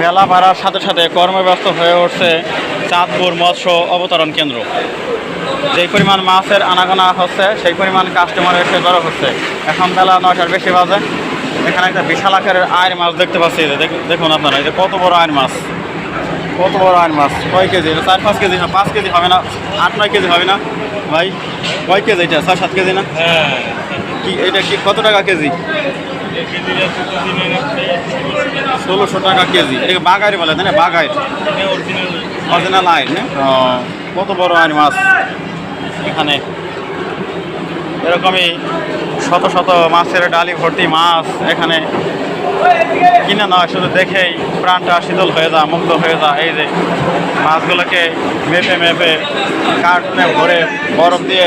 বেলা বাড়ার সাথে সাথে কর্মব্যস্ত হয়ে উঠছে চাঁদপুর মৎস্য অবতরণ কেন্দ্র। যেই পরিমাণ মাছের আনাগোনা হচ্ছে সেই পরিমাণ কাস্টমার এসে জড়ো হচ্ছে। এখন বেলা নয়টার বেশি বাজে। এখানে একটা বিশাল আকারের আয়ের মাছ দেখতে পাচ্ছি। দেখুন আপনারা এই যে কত বড় আয়ের মাছ। কত বড় আয়ের মাছ। কয় কেজি? এটা চার পাঁচ কেজি না? পাঁচ কেজি হবে না? আট নয় কেজি হবে না? ভাই কয় কেজি এটা? ছয় সাত কেজি না? হ্যাঁ। কি এটা কি কত টাকা কেজি? ষোলোশো টাকা কেজি। এটাকে বাগাইর বলে, তাই না? বাগাইর অরিজিনাল আইন কত বড় আইন মাছ? এখানে। এরকমই শত শত মাছের ডালি ভর্তি মাছ এখানে। কিনে নয় শুধু দেখেই প্রাণটা শীতল হয়ে যা মুগ্ধ হয়ে যা এই যে মাছগুলোকে মেপে মেপে কার্টুনে ভরে বরফ দিয়ে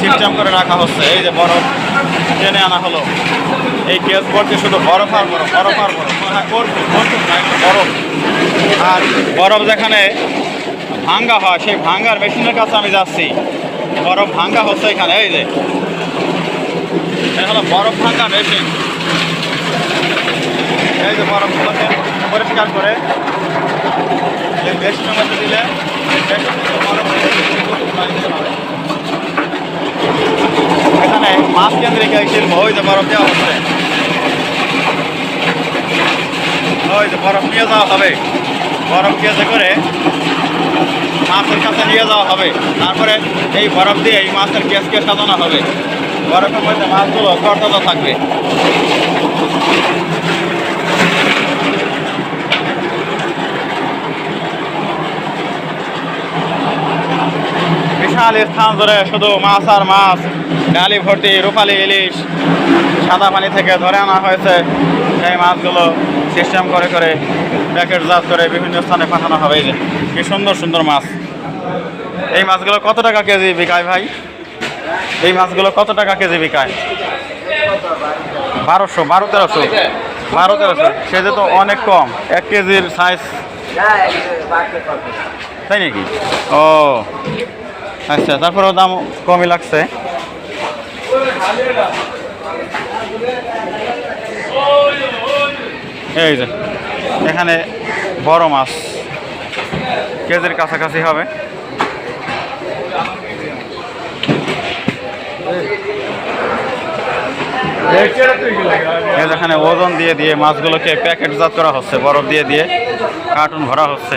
সিস্টেম করে রাখা হচ্ছে। এই যে বরফ। টেনে আনা হলো। এই কেস ভর্তি শুধু বরফ আর বরফ বরফ আর বরফ। বরফ। আর বরফ যেখানে ভাঙ্গা হয়, সেই ভাঙ্গার মেশিনের কাছে আমি যাচ্ছি। বরফ ভাঙ্গা হচ্ছে এখানে, এই যে। হলো বরফ ভাঙ্গা মেশিন। এই যে বরফগুলোকে পরিষ্কার করে, এই মেশিনের মধ্যে দিলে বরফ মাছ ওই যে বরফ দেওয়া হচ্ছে। ওই যে বরফ নিয়ে যাওয়া হবে। বরফ কেসে করে মাছের কাছে নিয়ে যাওয়া হবে। তারপরে এই বরফ দিয়ে এই মাছের কেসকে সাজানো হবে। বরফের মধ্যে মাছগুলো তরতাজা থাকবে। বিশাল স্থান ধরে শুধু মাছ আর মাছ। ডালি ভর্তি, রূপালি ইলিশ, সাদা পানি থেকে ধরে আনা হয়েছে। সেই মাছগুলো সিস্টেম করে করে প্যাকেটজাত করে বিভিন্ন স্থানে পাঠানো হবে। যে, কি সুন্দর সুন্দর মাছ। এই মাছগুলো কত টাকা কেজি বিকায় ভাই? এই মাছগুলো কত টাকা কেজি বিকায়? বারোশো, বারো, তেরোশো। বারো, তেরোশো। সেটা তো অনেক কম। এক কেজির সাইজ তাই নাকি? ও। আচ্ছা তারপরেও দাম কমই লাগছে। এই যে, এখানে বড় মাছ। কেজির কাছাকাছি হবে। এই যে এখানে ওজন দিয়ে দিয়ে মাছগুলোকে প্যাকেটজাত করা হচ্ছে, বরফ দিয়ে দিয়ে কার্টুন ভরা হচ্ছে।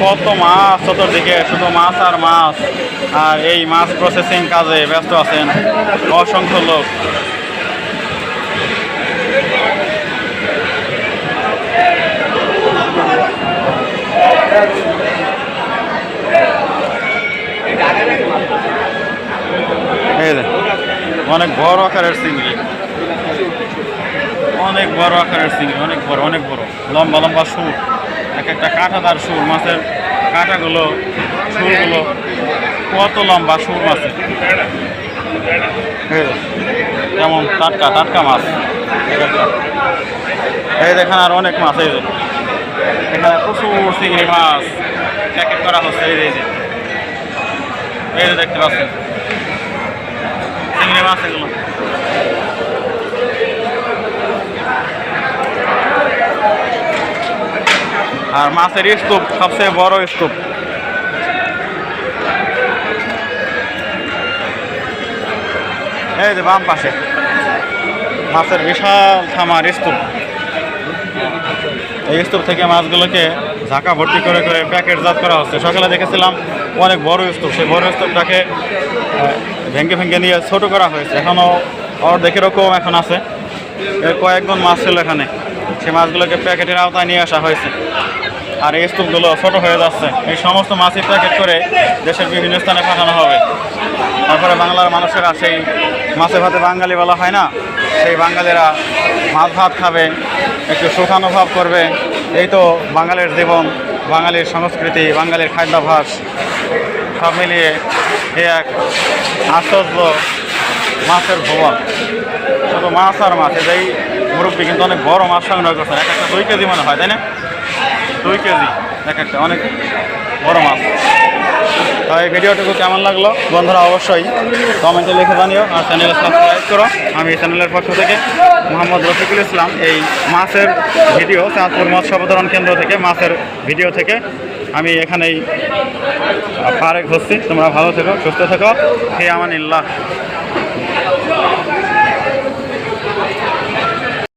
কত মাছ, চতুর্দিকে শুধু মাছ আর মাছ। আর এই মাছ প্রসেসিং কাজে ব্যস্ত আছেন অসংখ্য লোক। অনেক বড় আকারের চিংড়ি। অনেক বড় আকারের চিংড়ি, অনেক বড় অনেক বড়। লম্বা লম্বা সুর। এক একটা কাঁটাদার সুর মাছের কাঁটাগুলো, সুরগুলো কত লম্বা সুর মাছের যেমন টাটকা টাটকা মাছ। এই দেখেন আর অনেক মাছ এই যে। এখানে প্রচুর চিংড়ি মাছ প্যাকেট করা হচ্ছে এই যে। এই যে দেখতে পাচ্ছেন। চিংড়ি মাছ এগুলো। আর মাছের স্তূপ সবচেয়ে বড় স্তূপ এই যে বাম পাশে। মাছের বিশাল থামার স্তূপ এই স্তূপ থেকে মাছগুলোকে ঝাঁকা ভর্তি করে করে প্যাকেটজাত করা হচ্ছে। সকালে দেখেছিলাম অনেক বড় স্তূপ সেই বড় স্তূপটাকে ভেঙে ভেঙে নিয়ে ছোট করা হয়েছে। এখনও অর্ধেক এরকম এখন আছে। এর কয়েকজন মাছ ছিল এখানে। সেই মাছগুলোকে প্যাকেটের আওতায় নিয়ে আসা হয়েছে। আর এই স্তূপগুলো ছোট হয়ে যাচ্ছে। এই সমস্ত মাছই প্যাকেট করে দেশের বিভিন্ন স্থানে পাঠানো হবে। তারপরে বাংলার মানুষেরা সেই মাছে ভাতে বাঙালি বলা হয় না? সেই বাঙালিরা মাছ ভাত খাবে, একটু সুখানুভব করবে। এই তো বাঙালির জীবন, বাঙালির সংস্কৃতি, বাঙালির খাদ্যাভাস সব মিলিয়ে এ এক আশ্চর্য মাছের ভবন। শুধু মাছ আর মাছ এই মুরব্বী কিন্তু অনেক বড় মাছ সংগ্রহ করছেন, এক একটা দুই কেজি মনে হয়, তাই না? দুই কেজি, এক একটা, অনেক বড় মাছ। তো এই ভিডিওটুকু কেমন লাগল? বন্ধুরা, অবশ্যই কমেন্টে লিখে জানিও আর চ্যানেলে সাবস্ক্রাইব করো। আমি এই চ্যানেলের পক্ষ থেকে মোহাম্মদ রফিকুল ইসলাম। এই মাছের ভিডিও, চাঁদপুর মৎস্য অবতরণ কেন্দ্র থেকে, মাছের ভিডিও থেকে আমি এখানেই পারে ঘুরছি তোমরা ভালো থেকো, সুস্থ থেকো। হে আমানিল্লাহ।